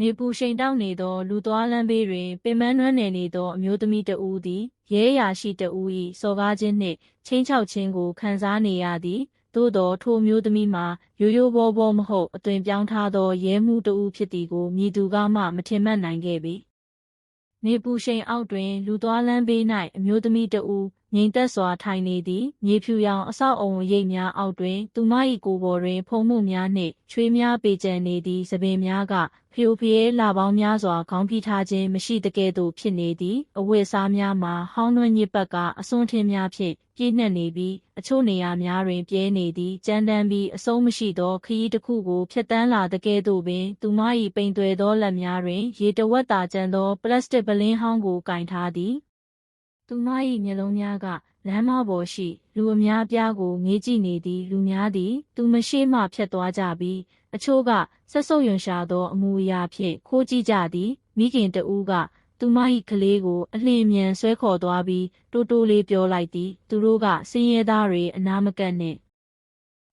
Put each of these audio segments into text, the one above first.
နေပူရှိန်တောက်နေသောလူသွားလမ်းဘေးတွင်ပင်မနွမ်းနယ်နေသောအမျိုးသမီးတဦးသည်ရဲရာရှိတဦး၏စော်ကားခြင်းနှင့်ချင်းချောက်ခြင်းကိုခံစားနေရသည်သို့သောထိုမျိုးသမီးမှာရိုးရိုးဘောဘောမဟုတ်အသွင်ပြောင်းထားသောရဲမှုတဦးဖြစ်သည်ကိုမြည်သူကမှမထင်မှတ်နိုင်ခဲ့ပေနေပူရှိန်အောက်တွင် လူသွားလမ်းဘေး၌အမျိုးသမီးတဦး ငြိမ်သက်စွာထိုင်နေသည်မြေဖြူရောင်အဆောက်အုံရိပ်များအောက်တွင် သူမ၏ကိုယ်ပေါ်တွင်ဖုံမှုများနှင့်ချွေးများပေကျံနေသည့်သပင်များကဖျိုဖျဲလာပေါင်းများစွာခေါင်းဖိထားခြင်းမရှိတကဲ့သို့ဖြစ်နေသည်အဝတ်အစားများမှာဟောင်းနှွမ်းညစ်ပတ်ကအစွန်းထင်းများဖြင့်ပြည့်နှက်နေပြီးအချို့နေရာများတွင်ပြဲနေသည်ကြမ်းတမ်းပြီးအဆုံးမရှိသောခရီးတစ်ခုကိုဖြတ်တန်းလာတကဲ့သို့ပင် သူမ၏ပိန်သွဲသောလက်များတွင် ရေတဝက်သာကျန်သောပလတ်စတစ်ပလင်းဟောင်းကိုကင်ထားသည် သူမ၏မျက်လုံးများကလမ်းမပေါ်ရှိ လူအများပြားကိုငေးကြည့်နေသည့်လူများသည် သူမရှိမှဖြတ်သွားကြပြီးအချို့ကဆက်ဆုပ်ယွန်ရှာသောအမူအရာဖြင့်ခိုးကြည့်ကြသည်မိခင်တဦးကသူမ၏ကလေးကိုအလျင်မြန်ဆွဲခေါ်သွားပြီးတိုးတိုးလေးပြောလိုက်သည်သူတို့ကစင်းရဲသားတွေအနာမကတ်နှင့်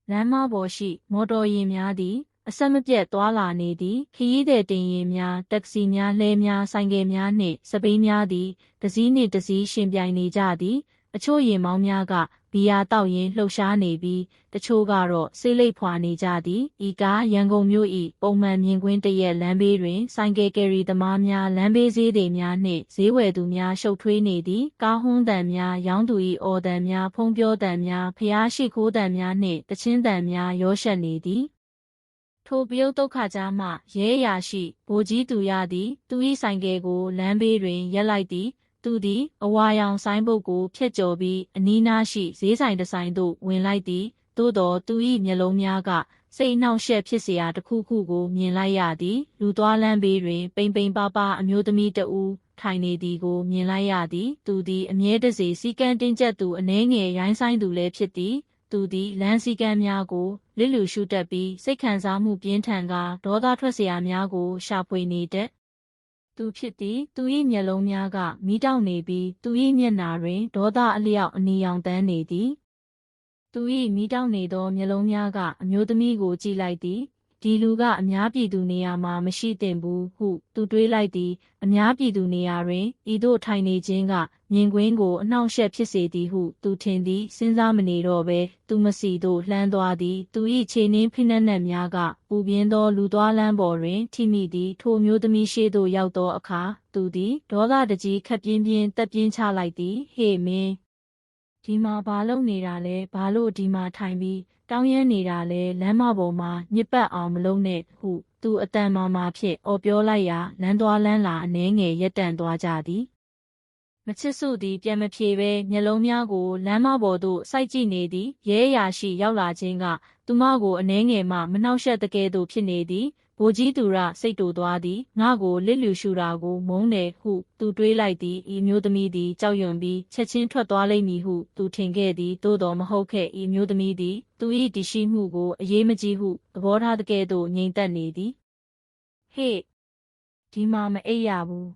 လမ်းမပေါ်ရှိ မော်တော်ယာဉ်များသည် အဆက်မပြတ်သွားလာနေသည်ခရီးသည်တင်ယာဉ်များတက္ကစီများလှဲများဆိုင်ကယ်များနှင့်စပိန်များသည်တစ်စီးနှင့်တစ်စီးရှင်ပြိုင်နေကြသည်အချို့ရင်မောင်းများကဘီယာတောက်ရင်းလှုပ်ရှားနေပြီးတချို့ကတော့ဆေးလိပ်ဖွာနေကြသည်ဤကားရန်ကုန်မြို့၏ပုံမှန်မြင်ကွင်းတရက်လမ်းဘေးတွင်ဆိုင်ကယ်ကယ်ရီသမားများလမ်းဘေးဈေးတွေများနှင့်ဈေးဝယ်သူများရှုပ်ထွေးနေသည်ကားဟွန်းတန်များရောင်းသူ၏အော်တန်များဖုံးပြောတန်များဖျားရှိခိုးတန်များနှင့်တချင်းတန်များရောရှက်နေသည် ထိုပယုတ်ဒုက္ခကြားမှရဲရာရှိဗိုလ်ကြီးသူရသည်သူ၏ဆိုင်ကယ်ကိုလမ်းဘေးတွင်ရက်လိုက်သည်သူသည်အဝါရောင်ဆိုင်ဘုတ်ကိုဖျက်ကျော်ပြီးအနီးနားရှိဈေးဆိုင်တစ်ဆိုင်သို့ဝင်လိုက်သည်သို့တော်သူ၏မျက်လုံးများကစိတ်နှောင့်ယှက်ဖြစ်เสียတစ်ခုခုကိုမြင်လိုက်ရသည်လူသွားလမ်းဘေးတွင်ပိန်ပိန်ပါပါအမျိုးသမီးတဦးထိုင်နေသည်ကိုမြင်လိုက်ရသည်သူသည်အမြဲတစေစီကံတင်းကျပ်သူအနှဲငယ်ရိုင်းဆိုင်သူလည်းဖြစ်သည် သူသည်လမ်းစည်းကမ်းများကိုလစ်လျူရှုတတ်ပြီးစိတ်ခံစားမှုပြင်းထန်ကဒေါသထွက်စရာများကိုရှာဖွေနေတတ်သူဖြစ်သည်သူ၏မျက်လုံးများကမီးတောက်နေပြီးသူ၏မျက်နာတွင်ဒေါသအလျောက်အနီရောင်တန်းနေသည်သူ၏မီးတောက်နေသောမျက်လုံးများကအမျိုးသမီးကိုကြည့်လိုက်သည် ဒီလူကအများပြည်သူနေရာမှာမရှိသင့်ဘူးဟု သူတွေးလိုက်သည် အများပြည်သူနေရာတွင်ဤသို့ထိုင်နေခြင်းကမြင်ကွင်းကိုအနှောင့်အယှက်ဖြစ်စေသည်ဟု သူထင်သည်စဉ်းစားမနေတော့ဘဲသူမစီသို့လှမ်းသွားသည် သူ၏ခြေနှင်းဖိနှက်နှက်များကပူပြင်းသောလူသွားလမ်းပေါ်တွင်ထိမိသည်ထိုမျိုးသမီးရှိသို့ရောက်သောအခါသူသည်ဒေါသတကြီးခက်ပြင်းပြင်းတက်ပြင်းချလိုက်သည်ဟေ့မင်းဒီမှာဘာလုပ်နေတာလဲဘာလို့ဒီမှာထိုင်ပြီးတောင်းရမ်းနေတာလဲလမ်းမပေါ်မှာညစ်ပတ်အောင်မလုပ်နဲ့ဟုသူအတန်မာမာဖြင့်အော်ပြောလိုက်ရာလမ်းသွားလမ်းလာအနှဲငယ်ရက်တန့်သွားကြသည်မချစ်စုသည်ပြန်မဖြေဘဲမျက်လုံးများကိုလမ်းမပေါ်သို့စိုက်ကြည့်နေသည်ရဲရာရှိရောက်လာခြင်းကသူမကိုအနှဲငယ်မှမနှောက်ယှက်တကယ်သို့ဖြစ်နေသည် ဗိုလ်ကြီးသူရစိတ်တူသွားသည်ငါကိုလစ်လျူရှူတာကိုမုန်းတယ်ဟု သူတွေးလိုက်သည်ဤမျိုးသမီးသည်ကြောက်ရွံ့ပြီးချက်ချင်းထွက်သွားလိမ့်မည်ဟုသူထင်ခဲ့သည်သို့တော်မဟုတ်ခဲ့ဤမျိုးသမီးသည်သူ၏တရှိမှုကိုအရေးမကြီးဟုသဘောထားတကယ်သို့ငြိမ်သက်နေသည်ဟေ့ဒီမှာမအိပ်ရဘူး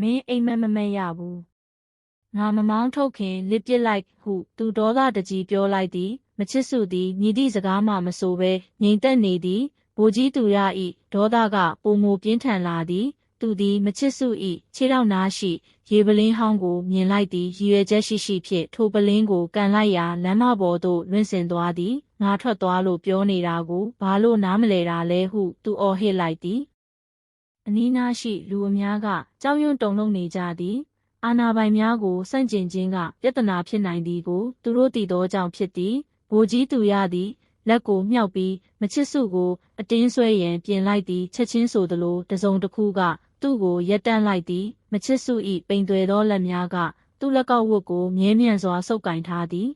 မင်းအိမ်မက်မမက်ရဘူးငါမမောင်းထုတ်ခင်လစ်ပစ်လိုက်ဟု သူဒေါသတကြီးပြောလိုက်သည်မချစ်စုသည်မြည်သည့်စကားမှမဆိုဘဲငြိမ်သက်နေသည် ဗိုလ်ကြီးသူရ၏ဒေါသကပုံမပြင်းထန်လာသည် သူသည်မချစ်စု၏ခြေထောက်နားရှိ ရေပလင်းဟောင်းကိုမြင်လိုက်သည်ရည်ရွယ်ချက်ရှိရှိဖြင့်ထိုပလင်းကိုကန်လိုက်ရာလမ်းမပေါ်သို့လွင့်စင်သွားသည်ငါထွက်သွားလို့ပြောနေတာကိုဘာလို့နားမလဲတာလဲဟု သူအော်ဟစ်လိုက်သည်အနီးနားရှိလူအများကကြောက်ရွံ့တုန်လှုပ်နေကြသည်အာနာပိုင်များကိုစန့်ကျင်ခြင်းကပြဿနာဖြစ်နိုင်သည်ကို သူတို့သိသောကြောင့်ဖြစ်သည်ဗိုလ်ကြီးသူရသည် လက်ကိုမြှောက်ပြီးမချစ်စုကိုအတင်းဆွဲရန်ပြင်လိုက်သည်ချက်ချင်းဆိုသလိုတစုံတစ်ခုကသူ့ကိုရက်တန့်လိုက်သည်မချစ်စု၏ပိန်သွဲသောလက်များကသူ့လက်ကောက်ဝတ်ကိုမြဲမြံစွာဆုပ်ကင်ထားသည်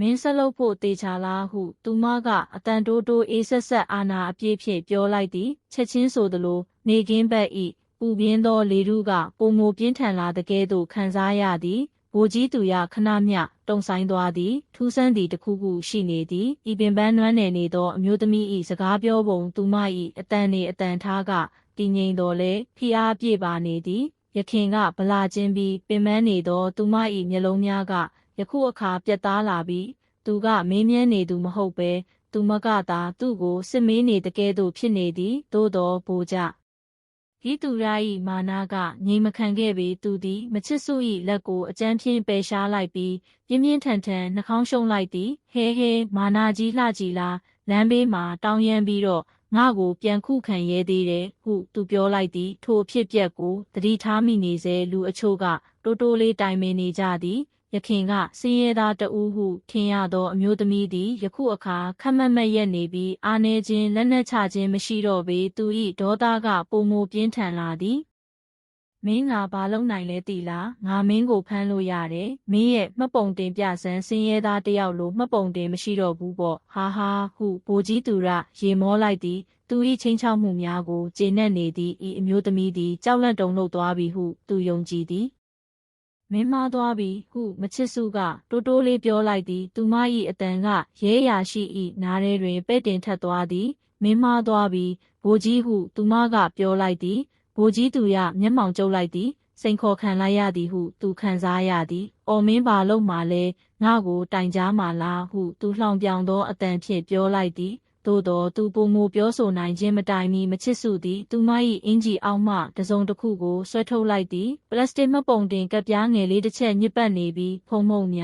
မင်းဆက်လုပ်ဖို့တေချာလားဟု သူမကအတန်တိုးတိုးအေးဆက်ဆက်အာနာအပြည့်ဖြင့်ပြောလိုက်သည်ချက်ချင်းဆိုသလိုနေကင်းဘက်ဤပူပြင်းသောလေထုကပုံမိုပြင်းထန်လာတဲ့ကဲ့သို့ခံစားရသည် ဗိုလ်ကြီးသူရခဏမျှတုံဆိုင်သွားသည်ထူးဆန်းသည်တစ်ခုခုရှိနေသည်ဤပင်ပန်းနွမ်းနယ်နေသောအမျိုးသမီး၏စကားပြောပုံသူမ၏အတန်နေအတန်ထားကတည်ငြိမ်တော်လဲဖိအားပြေပါနေသည်ရခင်ကဗလာချင်းပြီးပင်ပန်းနေသောသူမ၏မျက်လုံးများကယခုအခါပြတ်သားလာပြီးသူကမင်းမြန်းနေသူမဟုတ်ပဲသူမကသာသူ့ကိုစစ်မေးနေတကဲ့သို့ဖြစ်နေသည်သို့တော်ဘိုလ်ကြ ဤသူရာ၏မာနာကငြိမ်မခံခဲ့ပေသူသည် မချစ်စု၏လက်ကိုအကြမ်းဖြင့်ပယ်ရှားလိုက်ပြီးပြင်းပြင်းထန်ထန်နှာခေါင်းရှုံးလိုက်သည်ဟဲဟဲမာနာကြီးလှကြည်လားလမ်းဘေးမှာတောင်းရမ်းပြီးတော့ငါကိုပြန်ခုခံရဲသေးတယ်ဟုသူပြောလိုက်သည်ထိုအဖြစ်ပြက်ကိုတတိထားမိနေစေလူအချို့ကတိုးတိုးလေးတိုင်ပင်နေကြသည် ယခင်ကစင်းရဲသားတဦးဟုထင်ရသောအမျိုးသမီးသည်ယခုအခါခက်မက်မက်ရက်နေပြီးအာနေခြင်းလက်နက်ချခြင်းမရှိတော့ပေသူ၏ဒေါသကပုံမပြင်းထန်လာသည်မင်းငါဘာလုံးနိုင်လဲတီလားငါမင်းကိုဖမ်းလို့ရတယ်မင်းရဲ့မှတ်ပုံတင်ပြစမ်းစင်းရဲသားတယောက်လိုမှတ်ပုံတင်မရှိတော့ဘူးပေါ့ဟာဟာဟုဘိုကြီးသူရရေမောလိုက်သည်သူ၏ချင်းချောက်မှုများကိုကျေနပ်နေသည့်ဤအမျိုးသမီးသည်ကြောက်လန့်တုန်လှုပ်သွားပြီဟုသူယုံကြည်သည် မင်းမားသွားပြီဟုမချစ်စုကတိုးတိုးလေးပြောလိုက်သည်သူမ၏အတန်ကရဲရာရှိ၏နားထဲတွင်ပဲ့တင်ထက်သွားသည်မင်းမားသွားပြီဘိုးကြီးဟုသူမကပြောလိုက်သည်ဘိုးကြီးသူရမျက်မှောင်ကျုပ်လိုက်သည်စိန်ခေါ်ခံလိုက်ရသည်ဟုသူခံစားရသည်။အော်မင်းပါလို့မှလဲငါ့ကိုတိုင်ကြားမှလားဟုသူလှောင်ပြောင်သောအတန်ဖြင့်ပြောလိုက်သည်။ သို့သောသူပုံမပြောဆိုနိုင်ခြင်းမတိုင်မီမချစ်စုသည်သူမ၏အင်ဂျီအောက်မှတစုံတစ်ခုကိုဆွဲထုတ်လိုက်သည်ပလတ်စတစ်မှတ်ပုံတင်ကပ်ပြားငယ်လေးတစ်ချက်ညစ်ပတ်နေပြီးဖုံမုံမြ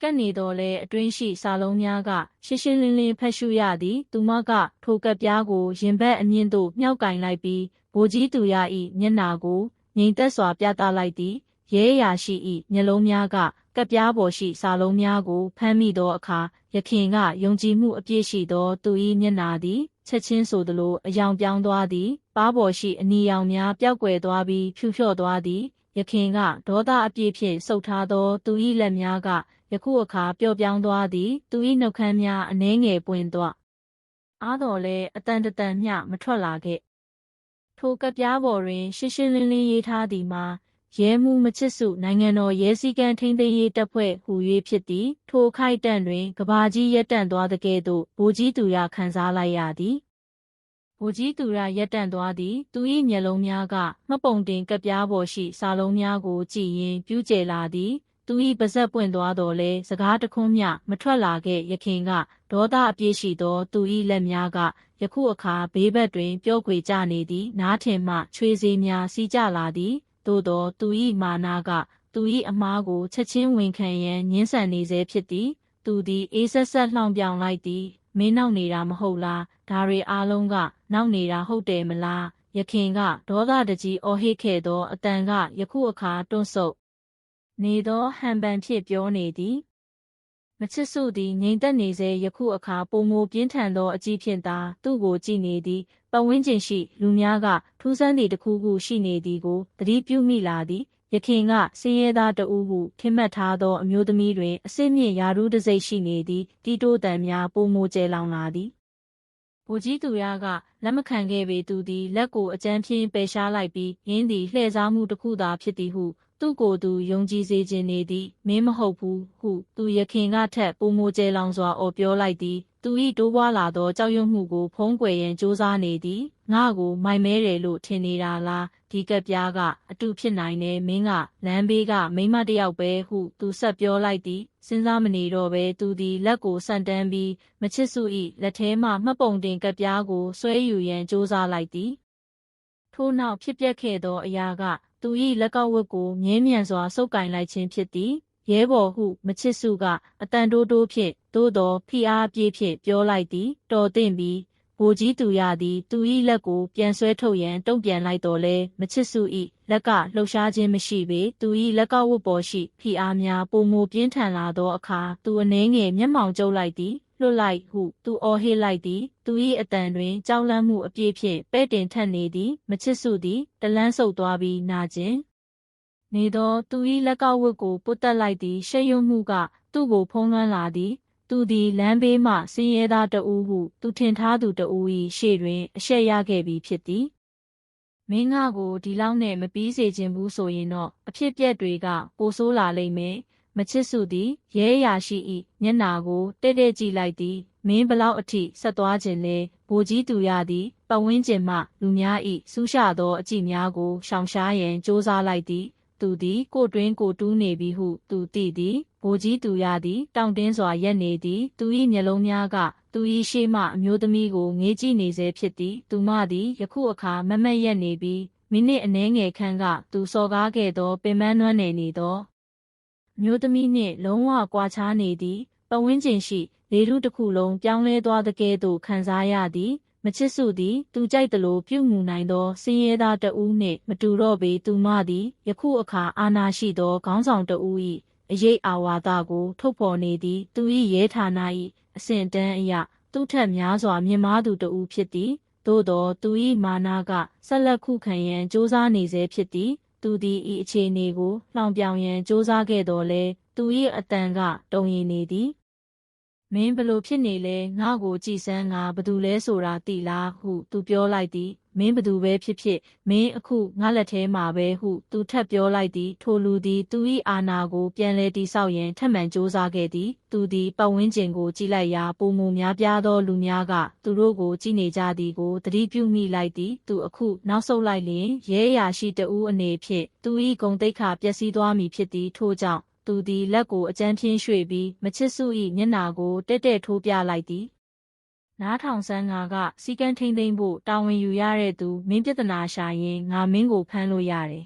ကတ်နေတော့လဲအတွင်းရှိစာလုံးများကရှင်းရှင်းလင်းလင်းဖတ်ရှုရသည် သူမကထိုကပ်ပြားကိုရင်ဘတ်အမြင့်သို့မြှောက်ကင်လိုက်ပြီးဘိုးကြီးသူရ၏မျက်နာကိုငြိမ်သက်စွာပြသလိုက်သည် ရဲရာရှိ၏မျက်လုံးများကကပ်ပြားပေါ်ရှိစာလုံးများကိုဖမ်းမိသောအခါယခင်ကယုံကြည်မှုအပြည့်ရှိသောသူ၏မျက်နာသည်ချက်ချင်းဆိုသလိုအယောင်ပြောင်းသွားသည်ပါးပေါ်ရှိအနီရောင်များပျောက်ကွယ်သွားပြီးဖြူဖြော့သွားသည်ယခင်ကဒေါသအပြည့်ဖြင့်ဆုပ်ထားသောသူ၏လက်များကယခုအခါပျော့ပြောင်းသွားသည်သူ၏နှုတ်ခမ်းများအနှဲငယ်ပွင့်သွားအားတော်လဲအတန်တတန်မျှမထွက်လာခဲ့ထိုကပြားပေါ်တွင် ရှင်းရှင်းလင်းလင်းရေးထားသည်မှာ ရဲမှုမချစ်စုနိုင်ငံတော်ရဲစည်းကမ်းထိန်းသိမ်းရေးတပ်ဖွဲ့ဟူ၍ဖြစ်သည်ထိုခိုက်တန့်တွင်ကဘာကြီးရက်တန့်သွားသကဲ့သို့ဗိုလ်ကြီးသူရခန်းစားလိုက်ရသည်ဗိုလ်ကြီးသူရရက်တန့်သွားသည် သူ၏မျက်လုံးများကမှတ်ပုံတင်ကပြားပေါ်ရှိစာလုံးများကိုကြည့်ရင်ပြူးကျဲလာသည်သူ၏ပါဇက်ပွင့်သွားတော်လဲစကားတခွန်းမျှမထွက်လာခဲ့ရခင်ကဒေါသအပြည့်ရှိသော သူ၏လက်များကယခုအခါဘေးဘက်တွင် ပြောခွေကြနေသည် နားထင်မှချွေးစေးများစီးကြလာသည် သို့သောသူ၏မာနာကသူ၏အမားကိုချက်ချင်းဝန်ခံရန်ညှင်းဆန်နေစေဖြစ်သည် သူသည်အေးဆက်ဆက်လှောင်ပြောင်လိုက်သည်မင်းနောက်နေတာမဟုတ်လားဒါတွေအားလုံးက နောက်နေတာဟုတ်တယ်မလားယခင်ကဒေါသတကြီးအော်ဟစ်ခဲ့သောအတန်ကယခုအခါတွန့်ဆုတ်နေသောဟန်ပန်ဖြစ်ပြောနေသည် မချစ်စုသည်ငြိမ်သက်နေစေယခုအခါပုံမိုပြင်းထန်သောအကြည့်ဖြင့်သာသူ့ကိုကြည့်နေသည်ပတ်ဝန်းကျင်ရှိ လူများကထူးဆန်းသည့်တစ်ခုခုရှိနေသည်ကိုသတိပြုမိလာသည်ယခင်ကစင်းရဲသားတဦးဟုထင်မှတ်ထားသောအမျိုးသမီးတွင်အစစ်မြင့်ယာရုတစိတ်ရှိနေသည်တီတိုးတန်များပုံမိုကျဲလောင်လာသည်ဗိုလ်ကြီးသူရကလက်မခံခဲ့ပေသူသည်လက်ကိုအကြမ်းဖြင်းပယ်ရှားလိုက်ပြီးရင်းသည်လှည့်စားမှုတစ်ခုသာဖြစ်သည်ဟု သူ့ကိုယ်သူယုံကြည်စေခြင်းနေသည်မင်းမဟုတ်ဘူးဟု သူရခင်ကထက်ပုံမိုကျဲလောင်စွာအော်ပြောလိုက်သည်သူ၏တိုးပွားလာသောကြောက်ရွံ့မှုကိုဖုံးကွယ်ရန်ကြိုးစားနေသည်ငါကိုမိုင်မဲတယ်လို့ထင်နေတာလားဒီကက်ပြားကအတူဖြစ်နိုင်တယ်မင်းကလမ်းဘေးကမိမတယောက်ပဲဟုသူဆက်ပြောလိုက်သည်စဉ်းစားမနေတော့ပဲသူသည်လက်ကိုဆန့်တန်းပြီးမချစ်စု၏လက်ထဲမှမှတ်ပုံတင်ကက်ပြားကိုဆွဲယူရန်ကြိုးစားလိုက်သည်ထို့နောက်ဖြစ်ပျက်ခဲ့သောအရာက သူ၏လက်ကောက်ဝတ်ကိုမြင်းမြန်စွာဆုပ်ကင်လိုက်ခြင်းဖြစ်သည်ရဲဘော်ဟုမချစ်စုကအတန်တိုးတိုးဖြင့်သို့တော်ဖိအားပြေးဖြင့်ပြောလိုက်သည်တော်သင့်ပြီးဘိုကြီးသူရသည်သူ၏လက်ကိုပြန်ဆွဲထုတ်ရန်တုံ့ပြန်လိုက်တော်လဲမချစ်စု၏လက်ကလှုပ်ရှားခြင်းမရှိပေသူ၏လက်ကောက်ဝတ်ပေါ်ရှိဖိအားများပုံမပြင်းထန်လာသောအခါသူအနှဲငယ်မျက်မှောင်ကျုပ်လိုက်သည်လွတ်လိုက်ဟု သူအော်ဟစ်လိုက်သည် သူ၏အတန်တွင် ကြောက်လန့်မှုအပြည့်ဖြင့်ပဲ့တင်ထက်နေသည် မချစ်စုသည် တလန်းဆုပ်သွားပြီးနာကျင်နေသောသူ၏လက်ကောက်ဝတ်ကိုပုတ်တက်လိုက်သည်ရှက်ရွံ့မှုက သူ့ကိုဖုံးလွှမ်းလာသည် သူသည်လမ်းဘေးမှစင်းရဲသားတဦးဟုသူထင်ထားသူတဦး၏ရှေ့တွင် အရှက်ရခဲ့ပြီးဖြစ်သည်မင်းငါကိုဒီလောက်နဲ့မပြီးစေခြင်းဘူးဆိုရင်တော့အဖြစ်ပြက်တွေကပိုဆိုးလာလိမ့်မယ် မချစ်စုသည်ရဲရာရှိ၏မျက်နာကိုတဲ့တဲ့ကြည့်လိုက်သည်မင်းဘလောက်အထိဆက်သွားခြင်းလဲဘိုကြီးသူရသည်ပတ်ဝန်းကျင်မှလူများ၏စူးရှသောအကြည့်များကိုရှောင်ရှားရန်စ조사လိုက်သည်သူသည်ကိုတွင်းကိုတူးနေပြီဟုသူသိသည်ဘိုကြီးသူရသည်တောင့်တင်းစွာရက်နေသည်သူ၏မျက်လုံးများကသူ၏ရှေ့မှအမျိုးသမီးကိုငေးကြည့်နေစေဖြစ်သည်သူမသည်ယခုအခါမမတ်ရက်နေပြီးမိနစ်အနည်းငယ်ခန့်ကသူစော်ကားခဲ့သောပင်မနွမ်းနယ်နေသောအ မျိုးသမီးနှင့်လုံးဝကွာခြားနေသည်ပဝင်းကျင်ရှိလေထုတစ်ခုလုံးပြောင်းလဲသွားတဲ့ကဲ့သို့ခံစားရသည်မချစ်စုသည်သူကြိုက်သလိုပြုမှုနိုင်သောစင်းရဲသားတဦးနှင့်မတူတော့ပေသူမသည်ယခုအခါအာနာရှိသောခေါင်းဆောင်တဦး၏အရေးအာဝါဒကိုထုတ်ဖော်နေသည်သူ၏ရဲဌာန၏အဆင့်တန်းအရသူ့ထက်များစွာမြင့်မားသူတဦးဖြစ်သည်သို့သောသူ၏မာနာကဆက်လက်ခုခံရန်စ조사နေစေဖြစ်သည် သူသည်ဤအခြေအနေကိုလှောင်ပြောင်ရန်စ조사ခဲ့တော်လဲသူ၏အတန်ကတုံရင်နေသည် မင်းဘလို့ဖြစ်နေလဲငါ့ကိုကြည်စမ်းငါဘသူလဲဆိုတာသိလားဟုသူပြောလိုက်သည်မင်းဘသူပဲဖြစ်ဖြစ်မင်းအခုငါလက်ထဲမှာပဲဟုသူထပ်ပြောလိုက်သည်ထိုလူသည်သူ၏အာဏာကိုပြန်လဲတိဆောက်ရန်ထပ်မံစ조사ခဲ့သည်သူသည်ပတ်ဝန်းကျင်ကိုကြည့်လိုက်ရာပုံမူများပြားသောလူများကသူတို့ကိုကြည့်နေကြသည်ကိုသတိပြုမိလိုက်သည်သူအခုနောက်ဆုတ်လိုက်လျင်ရဲရာရှိတဦးအနေဖြင့်သူ၏ဂုံတိတ်ခါပျက်စီးသွားမည်ဖြစ်သည်ထို့ကြောင့် သူသည်လက်ကိုအကြမ်းဖြင်းရွှေ့ပြီးမချစ်စု၏မျက်နာကိုတက်တက်ထိုးပြလိုက်သည်နားထောင်ဆန်းငါကစီကန်းထိမ့်သိမ့်ဖို့တာဝန်ယူရတဲ့သူမင်းပြဿနာရှာရင်ငါမင်းကိုဖမ်းလို့ရတယ်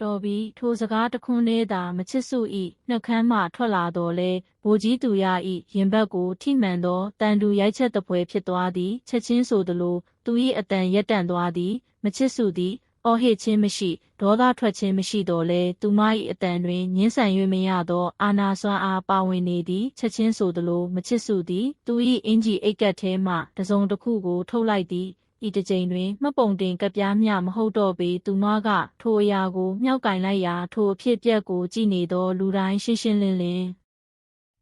တော်ပြီးထိုစကားတခွန်းလေးသာမချစ်စု၏နှုတ်ခမ်းမှထွက်လာတော်လဲဘိုလ်ကြီးသူရ၏ရင်ဘတ်ကိုထိမှန်သောတန်တူရိုက်ချက်တပွဲဖြစ်သွားသည်ချက်ချင်းဆိုသလိုသူ၏အတန်ရက်တန့်သွားသည်မချစ်စုသည် အော်ဟစ်ခြင်းမရှိဒေါသထွက်ခြင်းမရှိတော့လဲသူမ၏အတန်တွင်ညှင်းဆန်၍မရသောအာနာစွမ်းအားပါဝင်နေသည်ချက်ချင်းဆိုသလိုမချစ်စုသည်သူ၏အင်ကြီးအိတ်ကတ်ထဲမှတစုံတစ်ခုကိုထုတ်လိုက်သည်ဤတစ်ချိန်တွင်မှတ်ပုံတင်ကပြားမျှမဟုတ်တော့ပေသူမကထိုအရာကိုမြောက်ကင်လိုက်ရာထိုအဖြစ်ပြက်ကိုကြည့်နေသောလူတိုင်းရှင်းရှင်းလင်းလင်း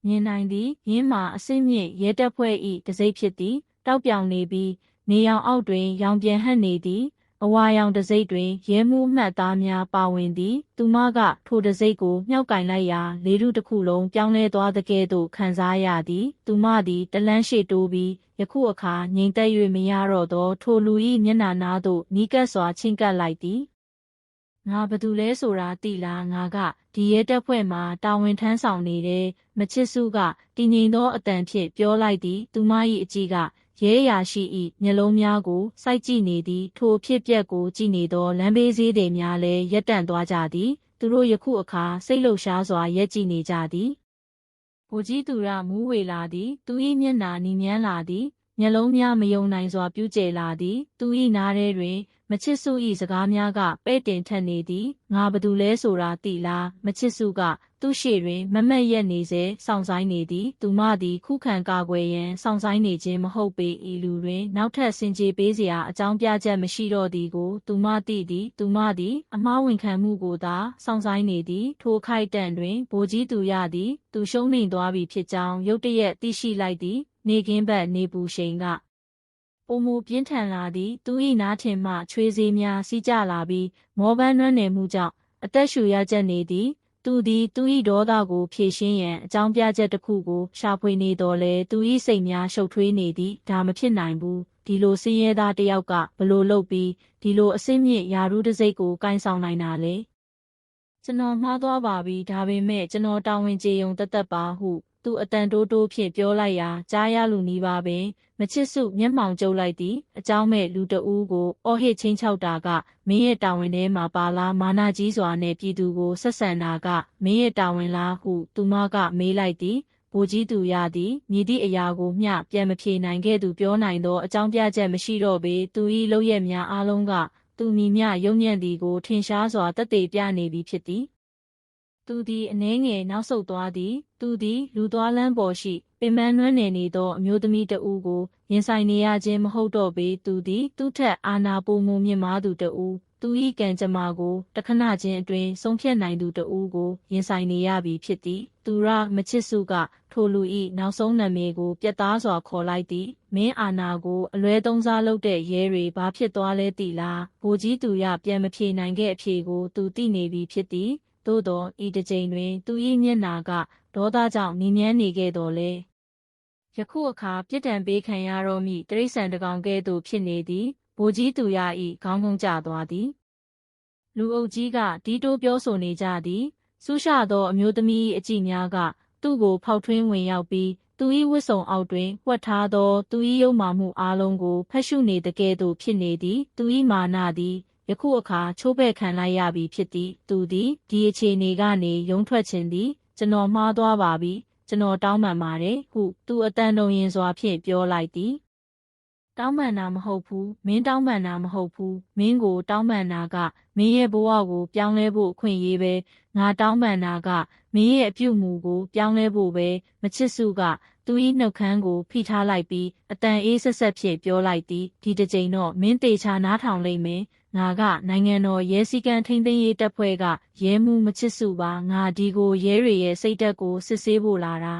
မြင်နိုင်သည်ရင်းမှာအစင်းမြင့်ရဲတပ်ဖွဲ့၏တစိမ့်ဖြစ်သည်တောက်ပြောင်နေပြီးနေရောင်အောက်တွင်ရောင်ပြန်ဟပ်နေသည် အဝါရောင်တစိမ့်တွင်ရဲမှုမှတ်သားများပါဝင်သည် သူမကထိုတစိမ့်ကိုမြှောက်ကင်လိုက်ရာလေထုတစ်ခုလုံးပြောင်းလဲသွားတဲ့ကဲ့သို့ခံစားရသည်သူမသည်တလန်းရှိတိုးပြီးယခုအခါငြိမ်သက်၍မရတော့သောထိုလူ၏မျက်နှာနာသို့နီးကပ်စွာချင်းကပ်လိုက်သည်ငါဘသူလဲဆိုတာသိလားငါကဒီရဲတပ်ဖွဲ့မှာတာဝန်ထမ်းဆောင်နေတဲ့မချစ်စုကတည်ငြိမ်သောအတန်ဖြင့်ပြောလိုက်သည် သူမ၏အကြည့်က ရဲရာရှိ၏မျက်လုံးများကိုစိုက်ကြည့်နေသည်ထိုဖြစ်ပျက်ကိုကြည့်နေသောလမ်းဘေးဈေးတွေများလည်းရက်တန့်သွားကြသည် သူတို့ယခုအခါစိတ်လှုပ်ရှားစွာရက်ကြည့်နေကြသည်ဘိုကြီးသူရမူးဝေလာသည် သူ၏မျက်နာနီမြန်းလာသည်မျက်လုံးများမယုံနိုင်စွာပြူးကျဲလာသည် သူ၏နားထဲတွင် မချစ်စု၏စကားများကပဲ့တင်ထက်နေသည်ငါဘသူလဲဆိုတာသိလားမချစ်စုက သူ့ရှေ့တွင် မမက်ရက်နေစေစောင့်ဆိုင်နေသည် သူမသည် ခုခံကာကွယ်ရန်စောင့်ဆိုင်နေခြင်းမဟုတ်ပေဤလူတွင် နောက်ထပ်စင်ကြေပေးစရာအကြောင်းပြချက်မရှိတော့သည်ကို သူမသိသည် သူမသည် အမှားဝင်ခံမှုကိုသာစောင့်ဆိုင်နေသည် ထိုခိုက်တန့်တွင်ဗိုလ်ကြီးသူရသည် သူရှုံးနိမ့်သွားပြီဖြစ်ကြောင်းရုတ်တရက်သိရှိလိုက်သည် နေကင်းဘက်နေပူရှိန်ကပုံမူပြင်းထန်လာသည် သူ၏နားထင်မှချွေးစေးများစီးကျလာပြီး မောပန်းနှွမ်းနယ်မှုကြောင့်အသက်ရှူရကျက်နေသည် သူသည်သူ၏ဒေါသကိုဖြေရှင်းရန်အကြောင်းပြချက်တစ်ခုကိုရှာဖွေနေတော်လဲသူ၏စိတ်များရှုပ်ထွေးနေသည်ဒါမဖြစ်နိုင်ဘူးဒီလိုစင်းရဲသားတယောက်ကဘလို့လုပ်ပြီးဒီလိုအစင်းမြင့်ယာရုတစိတ်ကိုကင်ဆောင်နိုင်တာလဲကျွန်တော်မှားသွားပါပြီဒါပေမဲ့ကျွန်တော်တာဝန်ကျေယုံတသက်ပါဟု သူအတန်တိုးတိုးဖြင့်ပြောလိုက်ရာကြားရလူနီးပါးပင် မချစ်စုမျက်မှောင်ကျုပ်လိုက်သည်အကြောင်းမဲ့လူတဦးကိုအော်ဟစ်ချင်းချောက်တာကမင်းရဲ့တာဝန်ထဲမှာပါလားမာနာကြီးစွာနဲ့ပြည်သူကိုဆက်ဆံတာကမင်းရဲ့တာဝန်လားဟုသူမကမေးလိုက်သည်ဘူကြီးသူရသည်မြည်သည့်အရာကိုမျှပြန်မဖြေနိုင်ခဲ့သူပြောနိုင်သောအကြောင်းပြချက်မရှိတော့ပေသူ၏လောက်ရများအလုံးကသူမိမြယုံညံ့သည်ကိုထင်ရှားစွာတသက်ပြနေပြီဖြစ်သည် သူသည်အနှဲငယ်နောက်ဆုတ်သွားသည် သူသည် လူသွားလမ်းပေါ်ရှိပင်မနွမ်းနယ်နေသောအမျိုးသမီးတဦးကိုရင်ဆိုင်နေရခြင်းမဟုတ်တော့ပေသူသည် သူ့ထက်အာနာပိုမှုမြင့်မားသူတဦးသူ၏ကံကြမ္မာကိုတခဏချင်းအတွင်းဆုံးဖြတ်နိုင်သူတဦးကိုရင်ဆိုင်နေရပြီဖြစ်သည် သူရမချစ်စုက ထိုလူ၏နောက်ဆုံးနာမည်ကိုပြတ်သားစွာခေါ်လိုက်သည်မင်းအာနာကိုအလွဲသုံးစားလုပ်တဲ့ရဲတွေဘာဖြစ်သွားလဲသိလားဘိုးကြီးသူရပြန်မဖြေနိုင်ခဲ့အဖြေကိုသူသိနေပြီဖြစ်သည် သို့သောဤတစ်ကြိမ်တွင် သူ၏မျက်နာကဒေါသကြောင့်နင်းမြန်းနေခဲ့တော်လဲယခုအခါပြစ်ဒဏ်ပေးခံရတော့မိတရိษံတကောင်ကဲ့သို့ဖြစ်နေသည်ဘိုးကြီးသူရ၏ခေါင်းကုန်းကျသွားသည် လူအုပ်ကြီးကဒီတိုးပြောဆိုနေကြသည်ဆူးရှသောအမျိုးသမီး၏အကြည့်များက သူ့ကိုဖောက်ထွင်းဝင်ရောက်ပြီးသူ၏ဝတ်စုံအောက်တွင်ဝှက်ထားသော သူ၏ယုံမှမှုအလုံးကိုဖတ်ရှုနေတကဲ့သို့ဖြစ်နေသည် သူ၏မာနသည် ယခုအခါချိုးပဲ့ခံလိုက်ရပြီဖြစ်သည်သူသည်ဒီအခြေအနေကနေရုံထွက်ခြင်းသည်ကျွန်တော်မှားသွားပါပြီကျွန်တော်တောင်းပန်ပါတယ်ဟုသူအတန်တုံရင်စွာဖြင့်ပြောလိုက်သည်တောင်းပန်တာမဟုတ်ဘူးမင်းတောင်းပန်တာမဟုတ်ဘူးမင်းကိုတောင်းပန်တာကမင်းရဲ့ဘဝကိုပြောင်းလဲဖို့အခွင့်အရေးပဲငါတောင်းပန်တာကမင်းရဲ့အပြုတ်မှုကိုပြောင်းလဲဖို့ပဲမချစ်စုကသူ၏နှုတ်ခမ်းကိုဖိထားလိုက်ပြီးအတန်အေးဆက်ဆက်ဖြင့်ပြောလိုက်သည်ဒီတစ်ကြိမ်တော့မင်းတေချာနားထောင်လိမ့်မယ် ငါကနိုင်ငံတော်ရဲစည်းကမ်းထိန်းသိမ်းရေးတပ်ဖွဲ့ကရဲမှုမချစ်စုပါငါဒီကိုရဲတွေရဲ့စိတ်သက်ကိုစစ်ဆေးဖို့လာတာ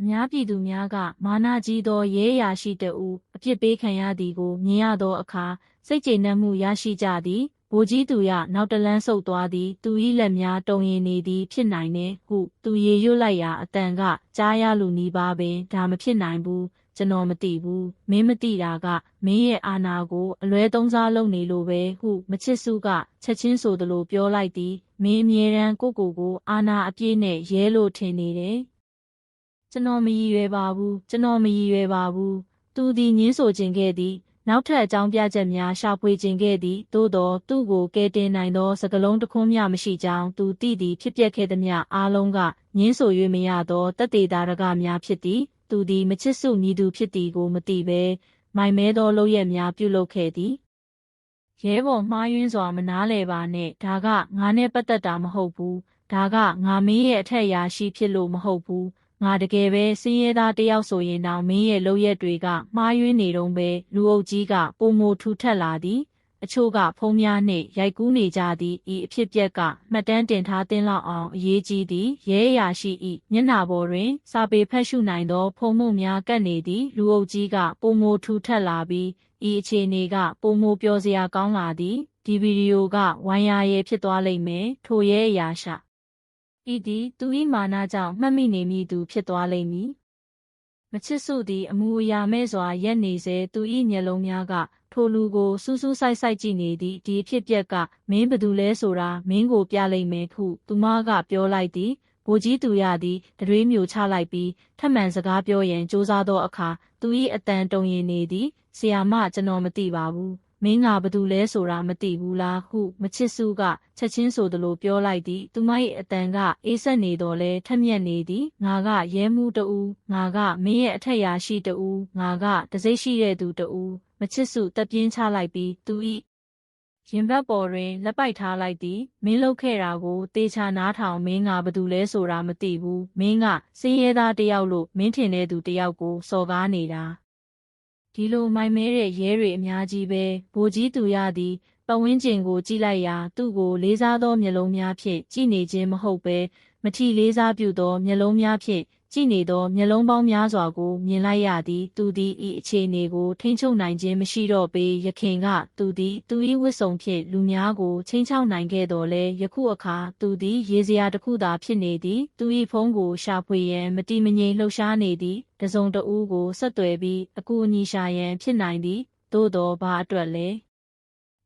အများပြည်သူများကမာနာကြီးသောရဲရာရှိတဦးအပြစ်ပေးခံရသည်ကိုမြင်ရသောအခါစိတ်ကျေနပ်မှုရရှိကြသည်ဗိုလ်ကြီးသူရနောက်တလန်းဆုပ်သွားသည်သူ၏လက်များတုံရင်နေသည်ဖြစ်နိုင်တယ်ဟုသူရေရွတ်လိုက်ရာအတန်ကကြားရလူနီးပါးပင်ဒါမဖြစ်နိုင်ဘူး ကျွန်တော်မသိဘူးမင်းမသိတာကမင်းရဲ့အာနာကိုအလွဲသုံးစားလုပ်နေလို့ပဲဟုမချစ်စုကချက်ချင်းဆိုသလိုပြောလိုက်သည်မင်းအမြဲတမ်းကိုကိုကိုအာနာအပြည့်နဲ့ရဲလို့ထင်နေတယ်ကျွန်တော်မရည်ရွယ်ပါဘူးကျွန်တော်မရည်ရွယ်ပါဘူးသူသည်ညင်းဆိုခြင်းခဲ့သည်နောက်ထပ်အကြောင်းပြချက်များရှာဖွေခြင်းခဲ့သည်သို့သောသူ့ကိုကဲတင်နိုင်သောစကလုံးတစ်ခွန်းမျှမရှိကြောင်းသူသိသည်ဖြစ်ပျက်ခဲ့သည်မျှအားလုံးကညင်းဆို၍မရသောတသက်တာရကများဖြစ်သည် သူသည်မချစ်စုမည်သူဖြစ်သည်ကိုမသိဘဲမိုင်မဲသောလုပ်ရက်များပြုလုပ်ခဲ့သည်ရဲဘော်မှားယွင်းစွာမနားလဲပါနဲ့ဒါကငါနဲ့ပတ်သက်တာမဟုတ်ဘူးဒါကငါမင်းရဲ့အထက်ရာရှိဖြစ်လို့မဟုတ်ဘူးငါတကယ်ပဲစင်းရဲသားတယောက်ဆိုရင်တောင်မင်းရဲ့လုပ်ရက်တွေကမှားယွင်းနေတော့ပဲလူအုပ်ကြီးကပုံမိုထူထက်လာသည် အချို့ကဖုံးများနှင့်ရိုက်ကူးနေကြသည့်ဤအဖြစ်ပြက်ကမှတ်တမ်းတင်ထားသင်းလောက်အောင်အရေးကြီးသည်ရဲရာရှိ၏မျက်နှာပေါ်တွင် စာပေဖတ်ရှုနိုင်သော ဖုံမှုများကပ်နေသည်လူအုပ်ကြီးကပုံမိုထူထက်လာပြီးဤအခြေအနေကပုံမိုပြောစရာကောင်းလာသည်ဒီဗီဒီယိုကဝိုင်းရရဲဖြစ်သွားလိမ့်မယ်ထိုရဲအရာရှာဤသည်သူ၏မာနကြောင့်မှတ်မိနေမိသူဖြစ်သွားလိမ့်မည် မချစ်စုသည်အမူအရာမဲ့စွာရက်နေစေသူ၏မျက်လုံးများကထိုလူကိုစူးစူးဆိုင်ဆိုင်ကြည့်နေသည့်ဒီဖြစ်ပျက်ကမင်းဘသူလဲဆိုတာမင်းကိုပြလိုက်မယ်ခုသူမကပြောလိုက်သည်ဘိုးကြီးသူရသည်တရွေးမျိုးချလိုက်ပြီးထမှန်စကားပြောရန်စူးစမ်းသောအခါသူ၏အတန်တုံရင်နေသည်ဆရာမကျွန်တော်မသိပါဘူး မင်းငါဘသူလဲဆိုတာမသိဘူးလားဟုမချစ်စုကချက်ချင်းဆိုသလိုပြောလိုက်သည်သူမ၏အတန်ကအေးဆက်နေတော့လဲထက်မြက်နေသည်ငါကရဲမှုတူငါကမင်းရဲ့အထက်ရာရှိတူငါကတစိ့ရှိတဲ့သူတူမချစ်စုတက်ပြင်းချလိုက်ပြီးသူ၏ရင်ဘတ်ပေါ်တွင်လက်ပိုက်ထားလိုက်သည်မင်းလုပ်ခဲ့တာကိုတေချာနားထောင်မင်းကဘသူလဲဆိုတာမသိဘူးမင်းကစင်းရဲသားတယောက်လို့မင်းထင်တဲ့သူတယောက်ကိုစော်ကားနေတာ ဒီလိုမိုင်မဲတဲ့ရဲတွေအများကြီးပဲဗိုလ်ကြီးသူရသည်ပတ်ဝန်းကျင်ကိုကြည့်လိုက်ရာသူ့ကိုလေးစားသောမျက်လုံးများဖြင့်ကြည့်နေခြင်းမဟုတ်ပဲမထီလေးစားပြုသောမျက်လုံးများဖြင့် ကြည့်နေသောမျက်လုံးပေါင်းများစွာကိုမြင်လိုက်ရသည် သူသည်ဤအခြေအနေကိုထိန်းချုပ်နိုင်ခြင်းမရှိတော့ပေရခင်က သူသည်သူ၏ဝတ်စုံဖြင့်လူများကိုချင်းချောက်နိုင်ခဲ့တော်လဲယခုအခါသူသည်ရေစရာတစ်ခုသာဖြစ်နေသည် သူ၏ဖုံးကိုရှာဖွေရန်မတိမငြိမ်လှုပ်ရှားနေသည်တစုံတဦးကိုဆက်သွယ်ပြီးအကူအညီရှာရန်ဖြစ်နိုင်သည်သို့တော်ဘာအတွက်လဲ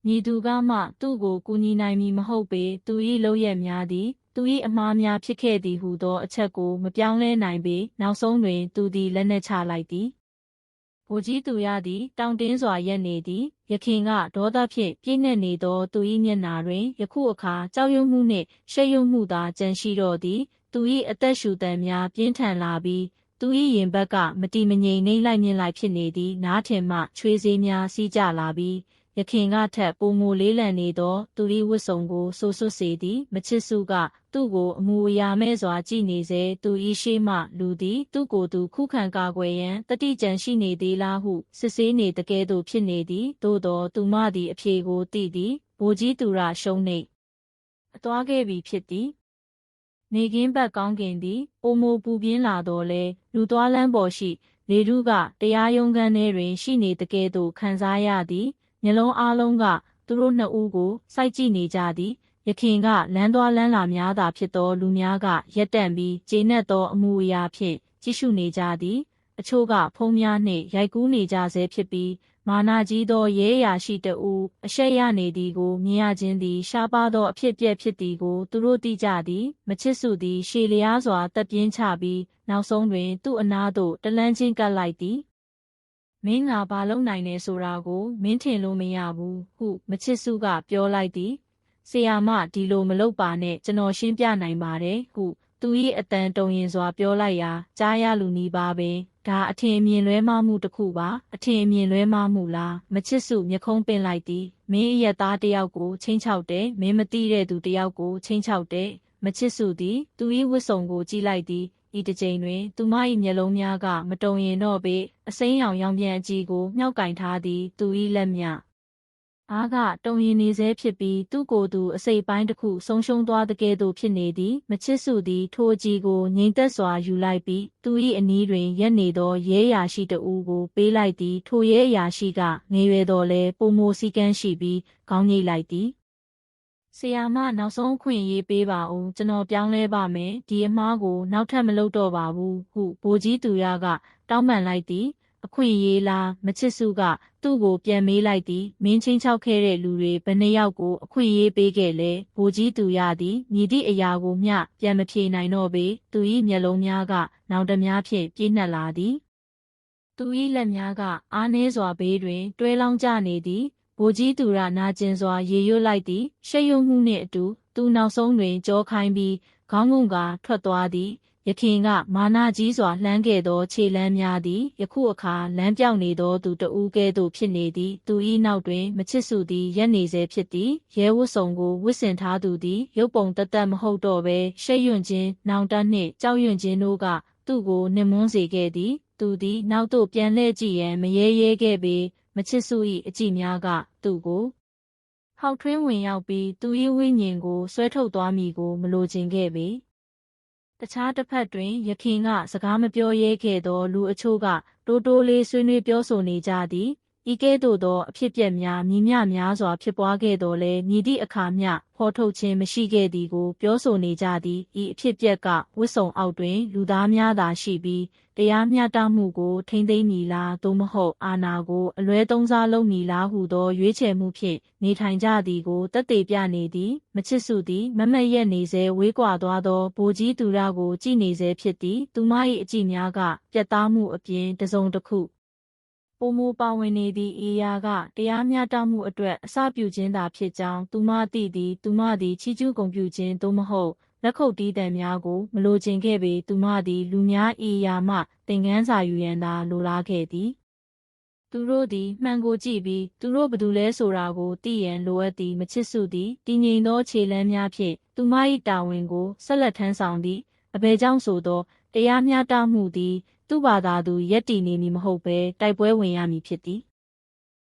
ညီသူကမှသူ့ကိုကူညီနိုင်မည်မဟုတ်ပေသူ၏လုပ်ရက်များသည်သူ၏အမှားများဖြစ်ခဲ့သည်ဟုသောအချက်ကိုမပြောင်းလဲနိုင်ပေနောက်ဆုံးတွင် သူသည်လက်နက်ချလိုက်သည်ဗိုလ်ကြီးသူရသည် တောင်တင်းစွာရက်နေသည်ယခင်ကဒေါသဖြင့်ပြည့်နှက်နေသောသူ၏မျက်နာတွင်ယခုအခါကြောက်ရွံ့မှုနှင့်ရှက်ရွံ့မှုသာကြံရှိတော့သည်သူ၏အသက်ရှူတံများပြင်းထန်လာပြီးသူ၏ရင်ဘက်ကမတိမငြိမ်နှိမ့်လိုက်မြင်လိုက်ဖြစ်နေသည်နားထင်မှချွေးစေးများစီးကြလာပြီး ယခင်ကထက်ပုံမူလေးလံနေသော သူ၏ဝတ်စုံကိုဆိုဆွတ်စေသည် မချစ်စုက သူ့ကိုအမူအရာမဲ့စွာကြည့်နေစေသူ၏ရှိမှ လူသည် သူ့ကိုယ်သူခုခံကာကွယ်ရန်တတိကြံရှိနေသေးလားဟုစစ်ဆေးနေတကယ်သို့ဖြစ်နေသည်သို့သောသူမသည်အဖြေကိုသိသည်ဘိုးကြီးသူရရှုံးနေအသွားခဲ့ပြီဖြစ်သည်နေကင်းဘက်ကောင်းကင်သည်ပုံမိုပူပြင်းလာတော့လဲလူသွားလန်းပေါ်ရှိ လေထုကတရားရုံးခန်းထဲတွင် ရှိနေတကယ်သို့ခံစားရသည် မျက်လုံးအားလုံးကသူတို့နှစ်ဦးကိုစိုက်ကြည့်နေကြသည်ယခင်ကလမ်းသွားလမ်းလာများသာဖြစ်သောလူများကရက်တန့်ပြီးကျေနပ်သောအမှုအရာဖြင့်ကြည့်ရှုနေကြသည်အချို့ကဖုံးများနှင့်ရိုက်ကူးနေကြဆဲဖြစ်ပြီးမာနာကြီးသောရဲရာရှိတဦးအရှက်ရနေသည်ကိုမြင်ရခြင်းသည်ရှားပါသောအဖြစ်ပြက်ဖြစ်သည်ကိုသူတို့သိကြသည်မချစ်စုသည်ရှေလျားစွာတက်ပြင်းချပြီးနောက်ဆုံးတွင်သူ့အနားသို့တလန်းချင်းကပ်လိုက်သည် မင်းငါဘာလုပ်နိုင်လဲဆိုတာကိုမင်းထင်လို့မရဘူးဟုမချစ်စုကပြောလိုက်သည်ဆရာမဒီလိုမလုပ်ပါနဲ့ကျွန်တော်ရှင်းပြနိုင်ပါတယ်ဟုသူ၏အတန်တုံရင်စွာပြောလိုက်ရာကြားရလူနီးပါပဲဒါအထင်အမြင်လွဲမှားမှုတစ်ခုပါအထင်အမြင်လွဲမှားမှုလားမချစ်စုမျက်ခုံးပင်လိုက်သည်မင်းအရက်သားတစ်ယောက်ကိုချင်းချောက်တယ်မင်းမသိတဲ့သူတစ်ယောက်ကိုချင်းချောက်တယ်မချစ်စုသည်သူ၏ဝတ်စုံကိုကြည့်လိုက်သည် ဤတစ်ချိန်တွင် သူမ၏မျက်လုံးများက မတုံရင်တော့ပေအစိမ်းရောင်ရောင်ပြန်အကြီးကိုမြှောက်ကင်ထားသည် သူ၏လက်မြအားကတုံရင်နေဆဲဖြစ်ပြီးသူ့ကိုယ်သူအစိပ်ပိုင်းတစ်ခုဆုံးရှုံးသွားတဲ့ကဲ့သို့ဖြစ်နေသည်မချစ်စုသည်ထိုအကြီးကိုငြိမ်သက်စွာယူလိုက်ပြီးသူ၏အနီးတွင်ရက်နေသောရဲရာရှိတဦးကိုပေးလိုက်သည်ထိုရဲရာရှိကငယ်ရွယ်တော်လဲပုံမိုစည်းကမ်းရှိပြီးခေါင်းငိတ်လိုက်သည် ဆရာမနောက်ဆုံးအခွင့်အရေးပေးပါဦးကျွန်တော်ပြောင်းလဲပါမယ်ဒီအမားကိုနောက်ထပ်မလုပ်တော့ပါဘူးဟုဘိုးကြီးသူရကတောင်းပန်လိုက်သည်အခွင့်အရေးလားမချစ်စုကသူ့ကိုပြန်မေးလိုက်သည်မင်းချင်းချောက်ခဲ့တဲ့လူတွေဘယ်နှယောက်ကိုအခွင့်အရေးပေးခဲ့လဲဘိုးကြီးသူရသည်မြည်သည့်အရာကိုမျှပြန်မဖြေနိုင်တော့ပေသူ၏မျက်လုံးများကနောင်တများဖြင့်ပြည့်နှက်လာသည်သူ၏လက်များကအားနည်းစွာဘေးတွင် တွဲလောင်းကျနေသည် ဘိုးကြီးသူရနာကျင်စွာရေရွတ်လိုက်သည်ရှက်ရွံ့မှုနှင့်အတူသူနောက်ဆုံးတွင်ကြောခိုင်းပြီးခေါင်းငုံကထွက်သွားသည်ယခင်ကမာနာကြီးစွာလှမ်းခဲ့သောခြေလမ်းများသည်ယခုအခါလမ်းပြောင်နေသောသူတဦးကဲ့သို့ဖြစ်နေသည်သူ၏နောက်တွင်မချစ်စုသည်ရက်နေစေဖြစ်သည်ရဲဝတ်စုံကိုဝတ်ဆင်ထားသူသည်ရုပ်ပုံတသက်မဟုတ်တော့ဘဲရှက်ရွံ့ခြင်းနောင်တနှင့်ကြောက်ရွံ့ခြင်းတို့ကသူ့ကိုနှင်မွန်းစေခဲ့သည်သူသည်နောက်သို့ပြန်လှည့်ကြည့်ရန်မရဲရဲခဲ့ပေမချစ်စု၏အကြည့်များက သူ့ကိုဟောက်ထွင်းဝင်ရောက်ပြီးသူ၏ဝိညာဉ်ကိုဆွဲထုတ်သွားမိကို မလိုချင်ခဲ့ပေတခြားတစ်ဖက်တွင်ယခင်ကစကားမပြောရဲခဲ့သော လူအချို့ကတိုးတိုးလေးဆွေးနွေးပြောဆိုနေကြသည် ဤကဲ့သို့သောအဖြစ်ပြက်များမြည်မြများစွာဖြစ်ပွားခဲ့တော်လဲမြည်သည့်အခါမျှဖော်ထုတ်ခြင်းမရှိခဲ့သည်ကို ပြောဆိုနေကြသည်ဤအဖြစ်ပြက်ကဝစ်စုံအောက်တွင် လူသားများသာရှိပြီးတရားမျှတမှုကို ထိမ့်သိမ်းမည်လားသို့မဟုတ်အာဏာကိုအလွဲသုံးစားလုပ်မည်လားဟုသောရွေးချယ်မှုဖြင့်နေထိုင်ကြသည်ကိုတက်သေးပြနေသည်မချစ်စုသည်မမက်ရက်နေစေဝေးကွာသွားသောဗိုလ်ကြီးသူရကိုကြည်နေစေဖြစ်သည်သူမ၏အကြည့်များကပြတ်သားမှုအပြင်တစုံတစ်ခု ပုံမပါဝင်နေသည့်အေယာကတရားမျှတမှုအတွက်အစပြုခြင်းသာဖြစ်ကြောင်းသူမသိသည်သူမသည်ချီးကျူးဂုဏ်ပြုခြင်းသို့မဟုတ်လက်ခုပ်တီးတံများကိုမလိုချင်ခဲ့ပေသူမသည်လူများအေယာမှသင်ခန်းစာယူရန်သာလိုလားခဲ့သည်သူတို့သည်မှန်ကိုကြည့်ပြီးသူတို့ဘသူလဲဆိုတာကိုသိရန်လိုအပ်သည်မချစ်စုသည်တည်ငြိမ်သောခြေလမ်းများဖြင့်သူမ၏တာဝန်ကိုဆက်လက်ထမ်းဆောင်သည်အဘယ်ကြောင့်ဆိုသောတရားမျှတမှုသည် သူ့ဘာသာသူရက်တည်နေမည်မဟုတ်ဘဲတိုက်ပွဲဝင်ရမည်ဖြစ်သည်